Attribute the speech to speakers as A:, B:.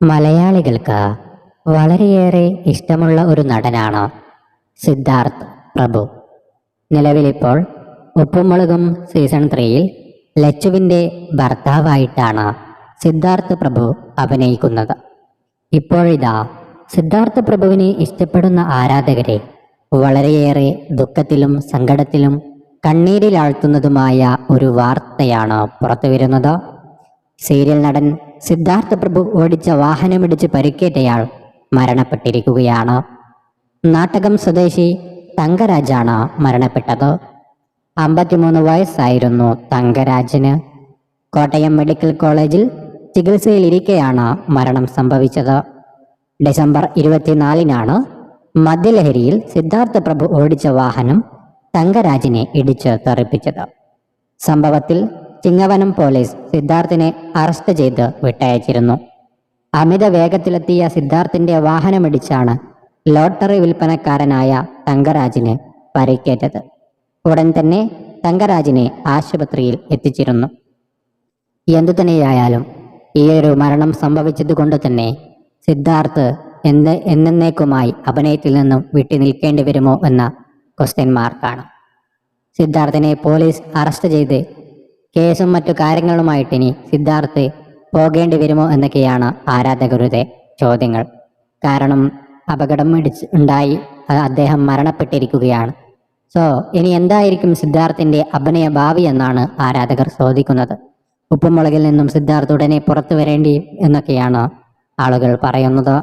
A: മലയാളികൾക്ക് വളരെയേറെ ഇഷ്ടമുള്ള ഒരു നടനാണ് സിദ്ധാർത്ഥ് പ്രഭു. നിലവിലിപ്പോൾ ഉപ്പുമുളകും സീസൺ ത്രീയിൽ ലച്ചുവിന്റെ ഭർത്താവായിട്ടാണ് സിദ്ധാർത്ഥ് പ്രഭു അഭിനയിക്കുന്നത്. ഇപ്പോഴിതാ സിദ്ധാർത്ഥ പ്രഭുവിനെ ഇഷ്ടപ്പെടുന്ന ആരാധകരെ വളരെയേറെ ദുഃഖത്തിലും സങ്കടത്തിലും കണ്ണീരിലാഴ്ത്തുന്നതുമായ ഒരു വാർത്തയാണ് പുറത്തുവരുന്നത്. സീരിയൽ നടൻ സിദ്ധാർത്ഥ പ്രഭു ഓടിച്ച വാഹനമിടിച്ച് പരിക്കേറ്റയാൾ മരണപ്പെട്ടിരിക്കുകയാണ്. നാട്ടകം സ്വദേശി തങ്കരാജാണ് മരണപ്പെട്ടത്. അമ്പത്തിമൂന്ന് വയസ്സായിരുന്നു തങ്കരാജന്. കോട്ടയം മെഡിക്കൽ കോളേജിൽ ചികിത്സയിലിരിക്കെയാണ് മരണം സംഭവിച്ചത്. ഡിസംബർ ഇരുപത്തിനാലിനാണ് മദ്യലഹരിയിൽ സിദ്ധാർത്ഥ പ്രഭു ഓടിച്ച വാഹനം തങ്കരാജിനെ ഇടിച്ച് തെറിപ്പിച്ചത്. സംഭവത്തിൽ ചിങ്ങവനം പോലീസ് സിദ്ധാർത്ഥിനെ അറസ്റ്റ് ചെയ്ത് വിട്ടയച്ചിരുന്നു. അമിത വേഗത്തിലെത്തിയ സിദ്ധാർത്ഥിന്റെ വാഹനമിടിച്ചാണ് ലോട്ടറി വിൽപ്പനക്കാരനായ തങ്കരാജിന് പരിക്കേറ്റത്. ഉടൻ തന്നെ തങ്കരാജിനെ ആശുപത്രിയിൽ എത്തിച്ചിരുന്നു. എന്തു തന്നെയായാലും ഈയൊരു മരണം സംഭവിച്ചതുകൊണ്ട് തന്നെ സിദ്ധാർത്ഥ് എന്ത് എന്നേക്കുമായി അഭിനയത്തിൽ നിന്നും വിട്ടു നിൽക്കേണ്ടി വരുമോ എന്ന ക്വസ്റ്റ്യൻ മാർക്കാണ് സിദ്ധാർത്ഥിനെ പോലീസ് അറസ്റ്റ് ചെയ്ത് കേസും മറ്റു കാര്യങ്ങളുമായിട്ട് ഇനി സിദ്ധാർത്ഥ് പോകേണ്ടി വരുമോ എന്നൊക്കെയാണ് ആരാധകരുടെ ചോദ്യങ്ങൾ. കാരണം അപകടം ഇടിച്ച് ഉണ്ടായി. അദ്ദേഹം മരണപ്പെട്ടിരിക്കുകയാണ്. സോ ഇനി എന്തായിരിക്കും സിദ്ധാർത്ഥിന്റെ അഭിനയ ഭാവി എന്നാണ് ആരാധകർ ചോദിക്കുന്നത്. ഉപ്പുമുളകിൽ നിന്നും സിദ്ധാർത്ഥ് ഉടനെ പുറത്തു വരേണ്ടി എന്നൊക്കെയാണ് ആളുകൾ പറയുന്നത്.